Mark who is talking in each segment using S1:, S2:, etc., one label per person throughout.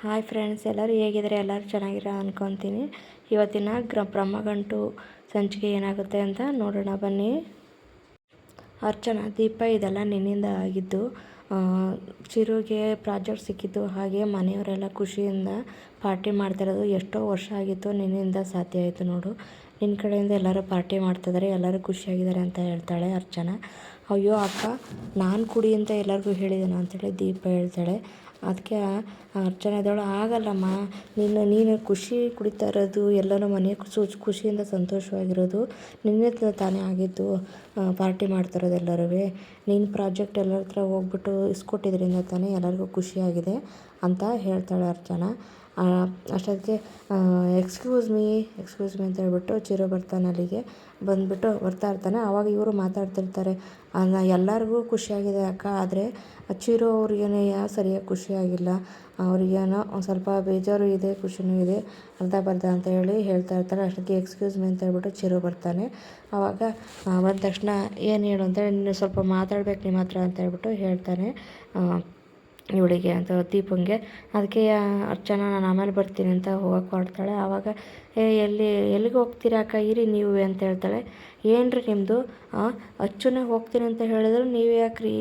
S1: Hi friends ಎಲ್ಲರೂ ಹೇಗಿದ್ದಾರೆ? ಎಲ್ಲರೂ ಚೆನ್ನಾಗಿರೋ ಅಂದ್ಕೊತೀನಿ ಇವತ್ತಿನ ಗ್ರ, ಬ್ರಹ್ಮಗಂಟು ಸಂಚಿಕೆ ಏನಾಗುತ್ತೆ ಅಂತ ನೋಡೋಣ, ಬನ್ನಿ. ಅರ್ಚನಾ, ದೀಪ ಇದೆಲ್ಲ ನಿನ್ನಿಂದ ಆಗಿದ್ದು ಚಿರುಗೆ ಪ್ರಾಜೆಕ್ಟ್ ಸಿಕ್ಕಿದ್ದು ಹಾಗೆ ಮನೆಯವರೆಲ್ಲ ಖುಷಿಯಿಂದ ಪಾರ್ಟಿ ಮಾಡ್ತಿರೋದು ಎಷ್ಟೋ ವರ್ಷ ಆಗಿತ್ತು, ನಿನ್ನಿಂದ ಸಾಧ್ಯ ಆಯಿತು ನೋಡು. ನಿನ್ನ ಕಡೆಯಿಂದ ಎಲ್ಲರೂ ಪಾರ್ಟಿ ಮಾಡ್ತಿದ್ದಾರೆ, ಎಲ್ಲರೂ ಖುಷಿಯಾಗಿದ್ದಾರೆ ಅಂತ ಹೇಳ್ತಾಳೆ ಅರ್ಚನಾ. ಅಯ್ಯೋ ಅಕ್ಕ ನಾನು ಕುಡಿ ಅಂತ ಎಲ್ಲರಿಗೂ ಹೇಳಿದ್ದೇನೆ ಅಂಥೇಳಿ ದೀಪ ಹೇಳ್ತಾಳೆ. ಅದಕ್ಕೆ ಅರ್ಚನೆ ಇದ್ದವಳು ಆಗಲ್ಲಮ್ಮ ನೀನು ನೀನು ಖುಷಿ ಕುಡಿತಾ ಇರೋದು ಎಲ್ಲರೂ ಮನೆ ಖುಷಿ, ಖುಷಿಯಿಂದ ಸಂತೋಷವಾಗಿರೋದು ನಿನ್ನೆ ತಾನೇ ಆಗಿದ್ದು ಪಾರ್ಟಿ ಮಾಡ್ತಿರೋದು ಎಲ್ಲರೂ ನೀನು ಪ್ರಾಜೆಕ್ಟ್ ಎಲ್ಲರ ಹತ್ರ ಹೋಗ್ಬಿಟ್ಟು ಇಸ್ಕೊಟ್ಟಿದ್ರಿಂದ ತಾನೇ ಎಲ್ಲರಿಗೂ ಖುಷಿಯಾಗಿದೆ, ಅಂತ ಹೇಳ್ತಾಳೆ ಅರ್ಚನಾ. ಅಷ್ಟೊತ್ತಿಗೆ ಎಕ್ಸ್ಕ್ಯೂಸ್ ಮೀ ಎಕ್ಸ್ಕ್ಯೂಸ್ ಮೀ ಅಂತ ಹೇಳ್ಬಿಟ್ಟು ಚಿರು ಬರ್ತಾನೆ ಅಲ್ಲಿಗೆ. ಬಂದುಬಿಟ್ಟು ಬರ್ತಾ ಇರ್ತಾನೆ. ಆವಾಗ ಇವರು ಮಾತಾಡ್ತಿರ್ತಾರೆ. ಎಲ್ಲರಿಗೂ ಖುಷಿಯಾಗಿದೆ ಅಕ್ಕ. ಆದರೆ, ಚಿರು ಅವ್ರಿಗೇನೆ ಸರಿಯಾಗಿ ಖುಷಿಯಾಗಿಲ್ಲ. ಅವ್ರಿಗೇನೋ ಒಂದು ಸ್ವಲ್ಪ ಬೇಜಾರು ಇದೆ, ಖುಷಿನೂ ಇದೆ. ಅರ್ಧ ಬರ್ಧ ಅಂತ ಹೇಳಿ ಹೇಳ್ತಾ ಇರ್ತಾರೆ. ಅಷ್ಟೊತ್ತಿಗೆ ಎಕ್ಸ್ಕ್ಯೂಸ್ ಮೀ ಅಂತ ಹೇಳ್ಬಿಟ್ಟು ಚಿರು ಬರ್ತಾನೆ. ಆವಾಗ ಬಂದ ತಕ್ಷಣ, ಏನು ಹೇಳು? ಅಂತೇಳಿ ನೀನು ಸ್ವಲ್ಪ ಮಾತಾಡ್ಬೇಕು ನಿಮ್ಮ ಹತ್ರ ಅಂತ ಹೇಳ್ಬಿಟ್ಟು ಹೇಳ್ತಾನೆ. ಇವಳಿಗೆ ಅಂತ ದೀಪಂಗೆ. ಅದಕ್ಕೆ ಅರ್ಚನಾ, ನಾನು ಆಮೇಲೆ ಬರ್ತೀನಿ ಅಂತ ಹೋಗಕ್ಕೆ ಹೊರಡ್ತಾಳೆ. ಆವಾಗ ಏ, ಎಲ್ಲಿ, ಎಲ್ಲಿಗೆ ಹೋಗ್ತೀರಾ ಅಕ್ಕ? ಇರಿ ನೀವು ಅಂತ ಹೇಳ್ತಾಳೆ. ಏನ್ರಿ ನಿಮ್ಮದು ಅಚ್ಚುನೇ ಹೋಗ್ತೀನಿ ಅಂತ ಹೇಳಿದ್ರು ನೀವು ಯಾಕ್ರಿ?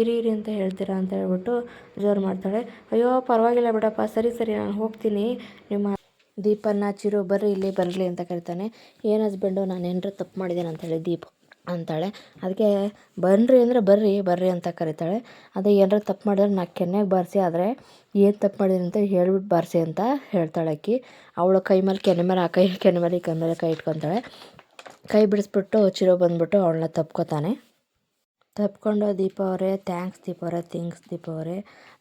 S1: ಇರಿ ಇರಿ ಅಂತ ಹೇಳ್ತೀರಾ ಅಂತ ಹೇಳ್ಬಿಟ್ಟು ಜೋರು ಮಾಡ್ತಾಳೆ. ಅಯ್ಯೋ, ಪರವಾಗಿಲ್ಲ ಬಿಡಪ್ಪ. ಸರಿ ಸರಿ, ನಾನು ಹೋಗ್ತೀನಿ. ನಿಮ್ಮ ದೀಪನ್ನ ಚಿರು ಬರ್ರಿ, ಇಲ್ಲಿ ಬರಲಿ ಅಂತ ಕರಿತಾನೆ. ಏನು ಹಸ್ಬೆಂಡು, ನಾನು ಏನಾರ ತಪ್ಪು ಮಾಡಿದ್ದೇನೆ ಅಂತೇಳಿ ದೀಪ ಅಂತಾಳೆ. ಅದಕ್ಕೆ ಬನ್ನಿರಿ ಅಂದರೆ ಬರ್ರಿ ಬರ್ರಿ ಅಂತ ಕರಿತಾಳೆ. ಅದೇ ಏನಾರ ತಪ್ಪು ಮಾಡಿದ್ರೆ ನಾ ಕೆನ್ನೆಗೆ ಬಾರಿಸಿ, ಆದರೆ ಏನು ತಪ್ಪು ಮಾಡಿದ್ದೀನಿ ಅಂತ ಹೇಳ್ಬಿಟ್ಟು ಬಾರಿಸಿ ಅಂತ ಹೇಳ್ತಾಳೆ ಆಕಿ. ಅವಳು ಕೈ ಮೇಲೆ ಕೆನೆ ಮೇಲೆ, ಆ ಕೈ ಕೆನೆ ಮೇಲೆ, ಈ ಕೈ ಮೇಲೆ ಕೈ ಇಟ್ಕೊತಾಳೆ. ಕೈ ಬಿಡಿಸ್ಬಿಟ್ಟು ಚಿರೋ ಬಂದ್ಬಿಟ್ಟು ಅವಳನ್ನ ತಪ್ಕೋತಾನೆ. ತಪ್ಕೊಂಡು ದೀಪ ಅವರೇ ಥ್ಯಾಂಕ್ಸ್ ದೀಪ ಅವರೇ ಥ್ಯಾಂಕ್ಸ್ ದೀಪ ಅವರೇ.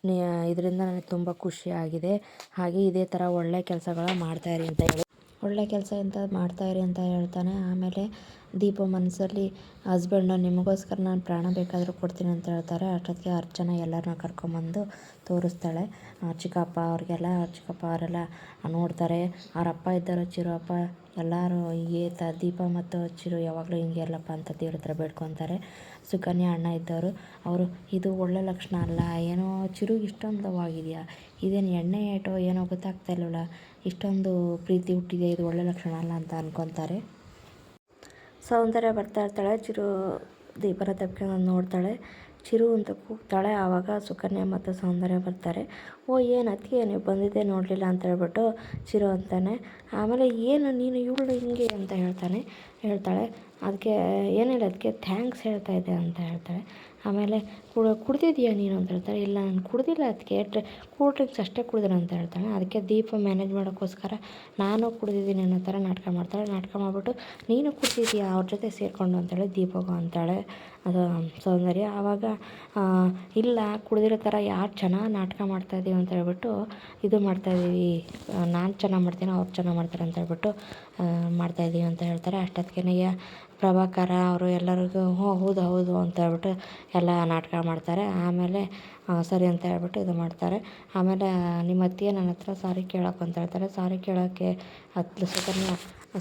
S1: ನೀ, ಇದರಿಂದ ನನಗೆ ತುಂಬ ಖುಷಿ ಆಗಿದೆ. ಹಾಗೆ ಇದೇ ಥರ ಒಳ್ಳೆ ಕೆಲಸಗಳ ಮಾಡ್ತಾಯಿರಿ ಅಂತ ಹೇಳಿ. ಒಳ್ಳೆ ಕೆಲಸ ಅಂತ ಮಾಡ್ತಾಯಿರಿ ಅಂತ ಹೇಳ್ತಾನೆ. ಆಮೇಲೆ ದೀಪ ಮನಸ್ಸಲ್ಲಿ ಹಸ್ಬೆಂಡು ನಿಮಗೋಸ್ಕರ ನಾನು ಪ್ರಾಣ ಬೇಕಾದರೂ ಕೊಡ್ತೀನಿ ಅಂತ ಹೇಳ್ತಾರೆ. ಅಷ್ಟೊತ್ತಿಗೆ ಅರ್ಚನ ಎಲ್ಲರನ್ನ ಕರ್ಕೊಂಬಂದು ತೋರಿಸ್ತಾಳೆ. ಚಿಕ್ಕಪ್ಪ ಅವ್ರಿಗೆಲ್ಲ, ಚಿಕ್ಕಪ್ಪ ಅವರೆಲ್ಲ ನೋಡ್ತಾರೆ. ಅವರಪ್ಪ ಇದ್ದಾರೆ, ಚಿರು ಅಪ್ಪ ಎಲ್ಲರೂ ಹೀಗೆ ತ ದೀಪ ಮತ್ತು ಹಚ್ಚಿರು ಯಾವಾಗಲೂ ಹಿಂಗೆ ಇರಲಪ್ಪ ಅಂತ ದೇವ್ರ ಹತ್ರ ಬೇಡ್ಕೊತಾರೆ. ಸುಕನ್ಯಾ ಅಣ್ಣ ಇದ್ದವರು, ಅವರು, ಇದು ಒಳ್ಳೆ ಲಕ್ಷಣ ಅಲ್ಲ, ಏನೋ ಚಿರುಗೆ ಇಷ್ಟೊಂದು ಲವ್ ಇದೇನು ಎಣ್ಣೆ ಏಟೋ ಏನೋ ಗೊತ್ತಾಗ್ತಾ ಇಲ್ಲವಲ್ಲ ಇಷ್ಟೊಂದು ಪ್ರೀತಿ ಹುಟ್ಟಿದೆ, ಇದು ಒಳ್ಳೆ ಲಕ್ಷಣ ಅಲ್ಲ ಅಂತ ಅನ್ಕೊತಾರೆ. ಸೌಂದರ್ಯ ಬರ್ತಾ ಇರ್ತಾಳೆ, ಚಿರು ದೀಪರ ತಪ್ಕೊಂಡು ನೋಡ್ತಾಳೆ. ಚಿರು ಅಂತ ಕೂಗ್ತಾಳೆ. ಆವಾಗ ಸುಕನ್ಯಾ ಮತ್ತು ಸೌಂದರ್ಯ ಬರ್ತಾರೆ. ಓ, ಏನು ಅದಕ್ಕೆ ನೀವು ಬಂದಿದ್ದೆ ನೋಡಲಿಲ್ಲ ಅಂತ ಹೇಳ್ಬಿಟ್ಟು ಚಿರು ಅಂತಾನೆ. ಆಮೇಲೆ ಏನು ನೀನು ಇವಳು ಹಿಂಗೆ ಅಂತ ಹೇಳ್ತಾನೆ, ಹೇಳ್ತಾಳೆ. ಅದಕ್ಕೆ ಏನಿಲ್ಲ ಅದಕ್ಕೆ ಥ್ಯಾಂಕ್ಸ್ ಹೇಳ್ತಾ ಇದ್ದೆ ಅಂತ ಹೇಳ್ತಾಳೆ. ಆಮೇಲೆ ಕುಡ, ಕುಡ್ದಿದ್ಯಾ ನೀನು ಅಂತ ಹೇಳ್ತಾಳೆ. ಇಲ್ಲ, ನಾನು ಕುಡ್ದಿಲ್ಲ ಅದಕ್ಕೆ. ಕೂಲ್ ಡ್ರಿಂಕ್ಸ್ ಅಷ್ಟೇ ಕುಡಿದ್ರು ಅಂತ ಹೇಳ್ತಾಳೆ. ಅದಕ್ಕೆ ದೀಪ ಮ್ಯಾನೇಜ್ ಮಾಡೋಕ್ಕೋಸ್ಕರ ನಾನು ಕುಡ್ದಿದ್ದೀನಿ ಅನ್ನೋ ಥರ ನಾಟಕ ಮಾಡ್ತಾಳೆ. ನಾಟಕ ಮಾಡಿಬಿಟ್ಟು ನೀನು ಕುಡ್ದಿದ್ಯಾ? ಅವ್ರ ಜೊತೆ ಸೇರಿಕೊಂಡು ಅಂತೇಳಿ ದೀಪಗೂ ಅಂತಾಳೆ. ಅದು ಸೌಂದರ್ಯ. ಆವಾಗ ಇಲ್ಲ, ಕುಡಿದಿರೋ ಥರ ಯಾರು ಚೆನ್ನಾಗಿ ನಾಟಕ ಮಾಡ್ತಾ ಇದೀವಿ ಅಂತ ಹೇಳ್ಬಿಟ್ಟು ಇದು ಮಾಡ್ತಾಯಿದ್ದೀವಿ ನಾನು ಚೆನ್ನಾಗಿ ಮಾಡ್ತೀನಿ ಅವ್ರು ಚೆನ್ನಾಗಿ ಮಾಡ್ತಾರೆ ಅಂತ ಹೇಳ್ಬಿಟ್ಟು ಮಾಡ್ತಾ ಮಾಡ್ತಾಯಿದ್ದೀವಿ ಅಂತ ಹೇಳ್ತಾರೆ. ಅಷ್ಟೊತ್ತಿಗೆ ಪ್ರಭಾಕರ ಅವರು ಎಲ್ಲರಿಗೂ ಹ್ಞೂ ಹೌದು ಹೌದು ಅಂತ ಹೇಳ್ಬಿಟ್ಟು ಎಲ್ಲ ನಾಟಕ ಮಾಡ್ತಾರೆ. ಆಮೇಲೆ ಸರಿ ಅಂತ ಹೇಳ್ಬಿಟ್ಟು ಇದು ಮಾಡ್ತಾರೆ. ಆಮೇಲೆ ನಿಮ್ಮ ಅತ್ತಿಗೆ ನನ್ನ ಹತ್ರ ಸಾರಿ ಕೇಳೋಕೆ ಅಂತ ಹೇಳ್ತಾರೆ. ಸಾರಿ ಕೇಳೋಕ್ಕೆ ಹತ್ತು ಸುಕನ್ಯಾ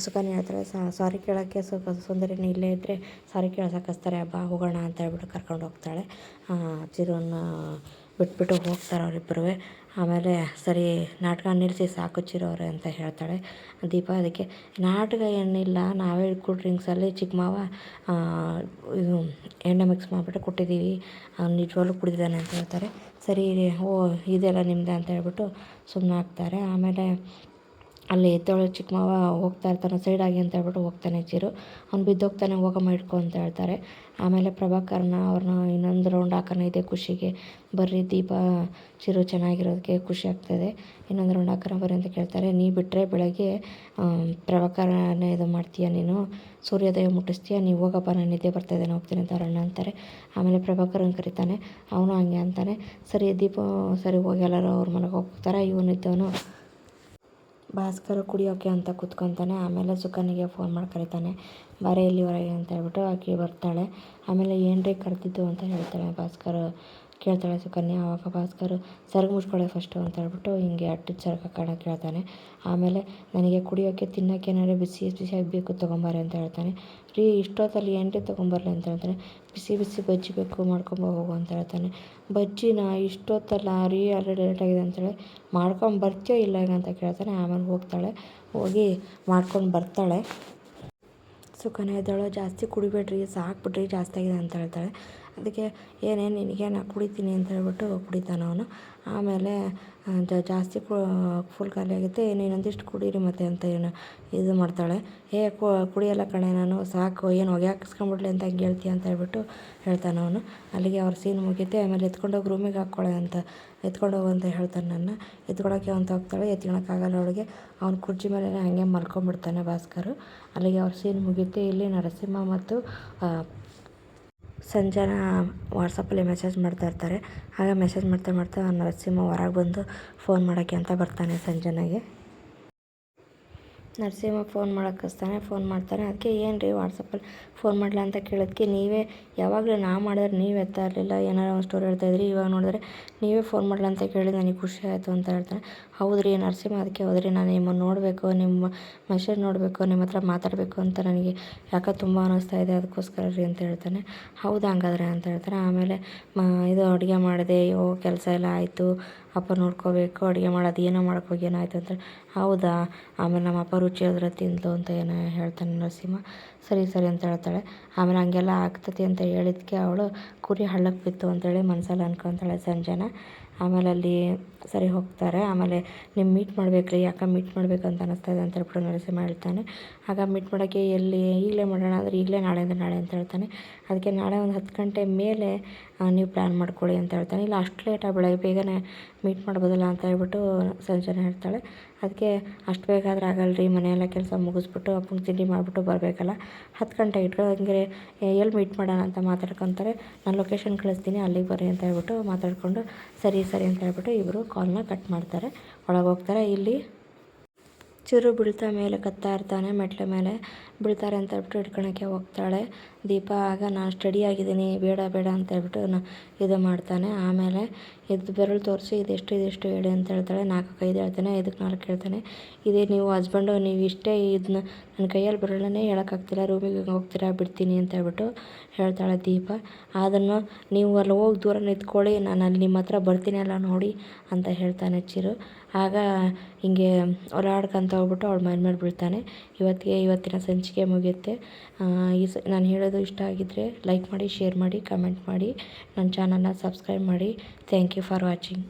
S1: ಸುಕನ್ಯಾ ಹೇಳ್ತಾರೆ ಸಾರಿ ಕೇಳೋಕ್ಕೆ ಸುಖ ಸುಂದರಿನೇ ಇಲ್ಲೇ ಇದ್ದರೆ ಸಾರಿ ಕೇಳೋಕೆ ಹಸ್ತಾರೆ ಬಾ ಹೋಗೋಣ ಅಂತ ಹೇಳ್ಬಿಟ್ಟು ಕರ್ಕೊಂಡು ಹೋಗ್ತಾಳೆ. ಚಿರೋನ್ನ ಚಿರುನ ಬಿಟ್ಬಿಟ್ಟು ಹೋಗ್ತಾರೆ ಅವರಿಬ್ಬರೂ ಆಮೇಲೆ ಸರಿ, ನಾಟಕ ನಿಲ್ಲಿಸಿ ಸಾಕು ಚಿರೋರೆ ಅಂತ ಹೇಳ್ತಾಳೆ. ದೀಪ ಅದಕ್ಕೆ, ನಾಟಕ ಏನಿಲ್ಲ, ನಾವೇ ಕೂಲ್ ಡ್ರಿಂಕ್ಸಲ್ಲಿ ಚಿಕ್ಕ ಮಾವ ಇದು ಎಣ್ಣೆ ಮಿಕ್ಸ್ ಮಾಡಿಬಿಟ್ಟು ಕೊಟ್ಟಿದ್ದೀವಿ ನಿಜವಾಗ್ಲೂ ಕುಡಿದಿದ್ದಾನೆ ಅಂತ ಹೇಳ್ತಾರೆ. ಸರಿ, ಓ, ಇದೆಲ್ಲ ನಿಮ್ಮದೇ ಅಂತ ಹೇಳ್ಬಿಟ್ಟು ಸುಮ್ಮನೆ ಆಗ್ತಾರೆ ಆಮೇಲೆ ಅಲ್ಲಿ ಎದ್ದೋಳು ಚಿಕ್ಕ ಮಾವ ಹೋಗ್ತಾ ಇರ್ತಾನೆ ಸೈಡಾಗಿ ಅಂತ ಹೇಳ್ಬಿಟ್ಟು ಹೋಗ್ತಾನೆ ಚಿರು. ಅವ್ನು ಬಿದ್ದೋಗ್ತಾನೆ ಹೋಗಮ್ಮ ಇಟ್ಕೊ ಅಂತ ಹೇಳ್ತಾರೆ. ಆಮೇಲೆ ಪ್ರಭಾಕರ್ನ ಅವ್ರನ್ನ ಇನ್ನೊಂದು ರೌಂಡ್ ಹಾಕೋಣ, ಇದೆ ಖುಷಿಗೆ. ಬರ್ರಿ ದೀಪ, ಚಿರು ಚೆನ್ನಾಗಿರೋದಕ್ಕೆ ಖುಷಿ ಆಗ್ತದೆ. ಇನ್ನೊಂದು ರೌಂಡ್ ಹಾಕೋಣ ಬರ್ರಿ ಅಂತ ಕೇಳ್ತಾರೆ. ನೀ ಬಿಟ್ಟರೆ ಬೆಳಗ್ಗೆ ಪ್ರಭಾಕರ್ನ ಇದು ಮಾಡ್ತೀಯ ನೀನು? ಸೂರ್ಯೋದಯ ಮುಟ್ಟಿಸ್ತೀಯ? ನೀವು ಹೋಗಪ್ಪ, ನಾನು ನಿದ್ದೆ ಬರ್ತಾಯಿದ್ದೇನೆ ಹೋಗ್ತೀನಿ ಅಂತ ಅವ್ರಣ್ಣ ಅಂತಾರೆ. ಆಮೇಲೆ ಪ್ರಭಾಕರನ್ ಕರೀತಾನೆ. ಅವನು ಹಂಗೆ ಅಂತಾನೆ. ಸರಿ ದೀಪ, ಸರಿ ಹೋಗಿ ಎಲ್ಲರೂ ಅವ್ರ ಮನೆಗೆ ಹೋಗ್ತಾರೆ. ಇವನಿದ್ದವನು ಭಾಸ್ಕರ ಕುಡಿಯೋಕೆ ಅಂತ ಕೂತ್ಕೊತಾನೆ, ಆಮೇಲೆ ಸುಕನಿಗೆ ಫೋನ್ ಮಾಡಿ ಕರೀತಾನೆ, ಬಾರೆ ಇಲ್ಲಿ ಅಂತ ಹೇಳ್ಬಿಟ್ಟು ಆಕೆ ಬರ್ತಾಳೆ. ಆಮೇಲೆ ಏನ್ರಿ ಕರೆದಿದ್ದು ಅಂತ ಹೇಳ್ತಾಳೆ ಭಾಸ್ಕರ್. ಕೇಳ್ತಾಳೆ ಸುಕನ್ಯಾ ಆವಾಗ ಭಾಸ್ಕರ್ ಸೆರಗು ಮುಚ್ಕೊಳ್ಳೆ ಫಸ್ಟು ಅಂತ ಹೇಳ್ಬಿಟ್ಟು ಹಿಂಗೆ ಅಟ್ಟಿದ ಸೆರಗು ಕಾಣ ಕೇಳ್ತಾನೆ. ಆಮೇಲೆ ನನಗೆ ಕುಡಿಯೋಕ್ಕೆ ತಿನ್ನೋಕ್ಕೆ ಏನಾದ್ರು ಬಿಸಿ ಬಿಸಿಯಾಗಿ ಬೇಕು ತೊಗೊಂಬರ್ರಿ ಅಂತ ಹೇಳ್ತಾನೆ. ರೀ, ಇಷ್ಟೊತ್ತಲ್ಲಿ ಏನ್ರಿ ತೊಗೊಂಬರ್ಲಿ ಅಂತ ಹೇಳ್ತಾನೆ. ಬಿಸಿ ಬಿಸಿ ಬಜ್ಜಿ ಬೇಕು ಮಾಡ್ಕೊಂಬ ಹೋಗು ಅಂತ ಹೇಳ್ತಾನೆ. ಬಜ್ಜಿನ ಇಷ್ಟೊತ್ತಲ್ಲ ರೀ ಆಲ್ರೆಡಿ ಲೇಟ್ ಆಗಿದೆ ಅಂತೇಳಿ ಮಾಡ್ಕೊಂಡು ಬರ್ತೀಯೋ ಇಲ್ಲ ಅಂತ ಕೇಳ್ತಾನೆ. ಆಮೇಲೆ ಹೋಗ್ತಾಳೆ. ಹೋಗಿ ಮಾಡ್ಕೊಂಡು ಬರ್ತಾಳೆ. ಸುಕನ್ಯಾ ಇದ್ದಾಳೆ ಜಾಸ್ತಿ ಕುಡಿಬೇಡ್ರಿ, ಸಾಕ್ಬಿಡ್ರಿ, ಜಾಸ್ತಿ ಆಗಿದೆ ಅಂತ ಹೇಳ್ತಾಳೆ. ಅದಕ್ಕೆ ಏನೇ ನಿನಗೆ ನಾನು ಕುಡಿತೀನಿ ಅಂತ ಹೇಳ್ಬಿಟ್ಟು ಕುಡಿತಾನೆ ಅವನು. ಆಮೇಲೆ ಜಾಸ್ತಿ ಫುಲ್ ಖಾಲಿ ಆಗುತ್ತೆ. ನೀನೊಂದಿಷ್ಟು ಕುಡೀರಿ ಮತ್ತೆ ಅಂತ ಏನು ಇದು ಮಾಡ್ತಾಳೆ. ಏ ಕುಡಿಯಲ್ಲ ಕಣೆ ನಾನು, ಸಾಕು, ಏನು ಹೊಗೆ ಹಾಕಿಸ್ಕೊಂಬಿಡ್ಲಿ ಅಂತ ಹಂಗೆ ಹೇಳ್ತೀಯ ಅಂತ ಹೇಳ್ಬಿಟ್ಟು ಹೇಳ್ತಾನೆ ಅವನು. ಅಲ್ಲಿಗೆ ಅವ್ರ ಸೀನ್ ಮುಗಿಯುತ್ತೆ ಆಮೇಲೆ ಎತ್ಕೊಂಡೋಗಿ ರೂಮಿಗೆ ಹಾಕ್ಕೊಳ್ಳೆ ಅಂತ, ಎತ್ಕೊಂಡು ಹೋಗು ಅಂತ ಹೇಳ್ತಾನೆ ನನ್ನ. ಎತ್ಕೊಳಕ್ಕೆ ಅಂತ ಹೋಗ್ತಾಳೆ ಎತ್ಕೊಳಕ್ಕಾಗಲ್ಲ ಅವಳಿಗೆ. ಅವ್ನ ಕುರ್ಚಿ ಮೇಲೆ ಹಾಗೆ ಮಲ್ಕೊಂಬಿಡ್ತಾನೆ ಭಾಸ್ಕರ್. ಅಲ್ಲಿಗೆ ಅವ್ರ ಸೀನ್ ಮುಗಿಯುತ್ತೆ ಇಲ್ಲಿ ನರಸಿಂಹ ಮತ್ತು ಸಂಜನಾ ವಾಟ್ಸಪ್ಪಲ್ಲಿ ಮೆಸೇಜ್ ಮಾಡ್ತಾ ಇರ್ತಾರೆ. ಆಗ ಮೆಸೇಜ್ ಮಾಡ್ತಾ ಮಾಡ್ತಾ ನರಸಿಂಹ ಹೊರಗೆ ಬಂದು ಫೋನ್ ಮಾಡೋಕ್ಕೆ ಅಂತ ಬರ್ತಾನೆ ಸಂಜನಾಗೆ. ನರಸಿಂಹ ಫೋನ್ ಮಾಡೋಕೆ ಕಸ್ತಾನೆ ಫೋನ್ ಮಾಡ್ತಾನೆ. ಅದಕ್ಕೆ ಏನು ರೀ ವಾಟ್ಸಪ್ಪಲ್ಲಿ ಫೋನ್ ಮಾಡಲ ಅಂತ ಕೇಳೋದಕ್ಕೆ ನೀವೇ, ಯಾವಾಗಲೂ ನಾ ಮಾಡಿದ್ರೆ ನೀವು ಎತ್ತಾ ಇರಲಿಲ್ಲ, ಏನಾರ ಒಂದು ಸ್ಟೋರಿ ಹೇಳ್ತಾಯಿದ್ರಿ ಇವಾಗ ನೋಡಿದ್ರೆ ನೀವೇ ಫೋನ್ ಮಾಡಲ ಅಂತ ಕೇಳಿ ನನಗೆ ಖುಷಿ ಆಯಿತು ಅಂತ ಹೇಳ್ತಾನೆ. ಹೌದು ರೀ ನರಸಿಂಹ ಅದಕ್ಕೆ ಹೌದ್ರಿ, ನಾನು ನಿಮ್ಮನ್ನು ನೋಡಬೇಕು, ನಿಮ್ಮ ಮೆಸೇಜ್ ನೋಡಬೇಕು, ನಿಮ್ಮ ಹತ್ರ ಮಾತಾಡಬೇಕು ಅಂತ ನನಗೆ ಯಾಕೆ ತುಂಬ ಅನ್ನಿಸ್ತಾ ಇದೆ ಅದಕ್ಕೋಸ್ಕರ ರೀ ಅಂತ ಹೇಳ್ತಾನೆ. ಹೌದಾ ಹಂಗಾದ್ರೆ? ಅಂತ ಹೇಳ್ತಾರೆ ಆಮೇಲೆ ಮ, ಇದು ಅಡುಗೆ ಮಾಡಿದೆ, ಅಯ್ಯೋ, ಕೆಲಸ ಎಲ್ಲ ಆಯಿತು. ಅಪ್ಪ ನೋಡ್ಕೋಬೇಕು, ಅಡುಗೆ ಮಾಡೋದು, ಏನೋ ಮಾಡೋಕೆ ಏನಾಯಿತು ಅಂತ ಹೌದಾ? ಆಮೇಲೆ ನಮ್ಮ ಅಪ್ಪ ರುಚಿ ಹೇಳಿದ್ರೆ ತಿಂದ್ಲು ಅಂತ ಏನೋ ಹೇಳ್ತಾನೆ ನರಸಿಂಹ. ಸರಿ ಸರಿ ಅಂತ ಹೇಳ್ತಾಳೆ. ಆಮೇಲೆ ಹಂಗೆಲ್ಲ ಆಗ್ತತಿ ಅಂತ ಹೇಳಿದ್ಕೆ ಅವಳು ಕುರಿ ಹಳ್ಳಕ್ಕೆ ಬಿತ್ತು ಅಂತೇಳಿ ಮನ್ಸಲ್ಲಿ ಅನ್ಕೊತಾಳೆ ಸಂಜೆನ. ಆಮೇಲೆ ಅಲ್ಲಿ ಸರಿ ಹೋಗ್ತಾರೆ. ಆಮೇಲೆ ನಿಮ್ಮ ಮೀಟ್ ಮಾಡ್ಬೇಕು ರೀ ಯಾಕೆ ಮೀಟ್ ಮಾಡಬೇಕು ಅಂತ ಅನಿಸ್ತಾ ಇದೆ ಅಂತ ಹೇಳ್ಬಿಟ್ಟು ನರಸಿಂಹ ಹೇಳ್ತಾನೆ. ಆಗ ಮೀಟ್ ಮಾಡೋಕ್ಕೆ ಎಲ್ಲಿ, ಈಗಲೇ ಮಾಡೋಣ ಅಂದರೆ ಈಗಲೇ ನಾಳೆ ಅಂದರೆ ನಾಳೆ ಅಂತ ಹೇಳ್ತಾನೆ. ಅದಕ್ಕೆ ನಾಳೆ ಒಂದು ಹತ್ತು ಗಂಟೆ ಮೇಲೆ ನೀವು ಪ್ಲ್ಯಾನ್ ಮಾಡ್ಕೊಳ್ಳಿ ಅಂತ ಹೇಳ್ತಾನೆ. ಇಲ್ಲ, ಅಷ್ಟು ಲೇಟಾಗಿ ಬೆಳಗ್ಗೆ ಬೇಗನೆ ಮೀಟ್ ಮಾಡ್ಬೋದಲ್ಲ ಅಂತ ಹೇಳ್ಬಿಟ್ಟು ಸಂಜನೆ ಹೇಳ್ತಾಳೆ. ಅದಕ್ಕೆ ಅಷ್ಟು ಬೇಗ ಆದ್ರೆ ಆಗಲ್ಲ ರೀ ಮನೆಯೆಲ್ಲ ಕೆಲಸ ಮುಗಿಸ್ಬಿಟ್ಟು ಅಪ್ಪನ ತಿಂಡಿ ಮಾಡಿಬಿಟ್ಟು ಬರಬೇಕಲ್ಲ. ಹತ್ತು ಗಂಟೆ ಇಟ್ಟರು ಹಂಗೆ ಎಲ್ಲಿ ಮೀಟ್ ಮಾಡೋಣ ಅಂತ ಮಾತಾಡ್ಕೊತಾರೆ. ನಾನು ಲೊಕೇಶನ್ ಕಳಿಸ್ತೀನಿ, ಅಲ್ಲಿಗೆ ಬರ್ರಿ ಅಂತ ಹೇಳ್ಬಿಟ್ಟು ಮಾತಾಡಿಕೊಂಡು ಸರಿ ಸರಿ ಅಂತ ಹೇಳ್ಬಿಟ್ಟು ಇಬ್ಬರು ಕಾಲ್ನ ಕಟ್ ಮಾಡ್ತಾರೆ. ಒಳಗೆ ಹೋಗ್ತಾರೆ. ಇಲ್ಲಿ ಚಿರು ಬೀಳ್ತಾ ಮೇಲೆ ಕತ್ತಾ ಇರ್ತಾನೆ, ಮೆಟ್ಲ ಮೇಲೆ ಬೀಳ್ತಾರೆ ಅಂತ ಹೇಳ್ಬಿಟ್ಟು ಹಿಡ್ಕೊಳಕ್ಕೆ ಹೋಗ್ತಾಳೆ. ದೀಪ, ಆಗ ನಾನು ಸ್ಟಡಿ ಆಗಿದ್ದೀನಿ, ಬೇಡ ಬೇಡ ಅಂತ ಹೇಳ್ಬಿಟ್ಟು ಇದು ಮಾಡ್ತಾನೆ. ಆಮೇಲೆ ಇದು ಬೆರಳು ತೋರಿಸಿ, ಇದೆಷ್ಟು ಇದೆಷ್ಟು ಹೇಳಿ ಅಂತ ಹೇಳ್ತಾಳೆ. ನಾಲ್ಕು ಐದು ಹೇಳ್ತಾನೆ ಇದಕ್ಕೆ ನಾಲ್ಕು ಹೇಳ್ತಾನೆ. ಇದೇ ನೀವು ಹಸ್ಬೆಂಡು ನೀವು ಇಷ್ಟೇ ಇದನ್ನ ನನ್ನ ಕೈಯಲ್ಲಿ ಬೆರಳನ್ನೇ ಹೇಳೋಕ್ಕಾಗ್ತಿಲ್ಲ ರೂಮಿಗೆ ಹೋಗ್ತೀರಾ, ಬಿಡ್ತೀನಿ ಅಂತ ಹೇಳ್ಬಿಟ್ಟು ಹೇಳ್ತಾಳೆ ದೀಪ. ಅದನ್ನು ನೀವು ಅಲ್ಲಿ ಹೋಗಿ ದೂರ ನಿಂತ್ಕೊಳ್ಳಿ, ನಾನು ಅಲ್ಲಿ ನಿಮ್ಮ ಹತ್ರ ಬರ್ತೀನಿ ಅಲ್ಲ ನೋಡಿ ಅಂತ ಹೇಳ್ತಾನೆ ಚಿರು. ಆಗ ಹಿಂಗೆ ಓಡಾಡ್ಕೊಂತ ಹೋಗ್ಬಿಟ್ಟು ಅವಳ ಮೈ ಮೇಲೆ ಇವತ್ತಿಗೆ, ಇವತ್ತಿನ ಸಂಚಿಕೆ ಮುಗಿಯುತ್ತೆ. ಈ ಸ, ನಾನು ಹೇಳೋದು ಇಷ್ಟ ಆಗಿದ್ದರೆ ಲೈಕ್ ಮಾಡಿ ಶೇರ್ ಮಾಡಿ ಕಮೆಂಟ್ ಮಾಡಿ. ನನ್ನ ಚಾನಲ್ನ ಸಬ್ಸ್ಕ್ರೈಬ್ ಮಾಡಿ. Thank you for watching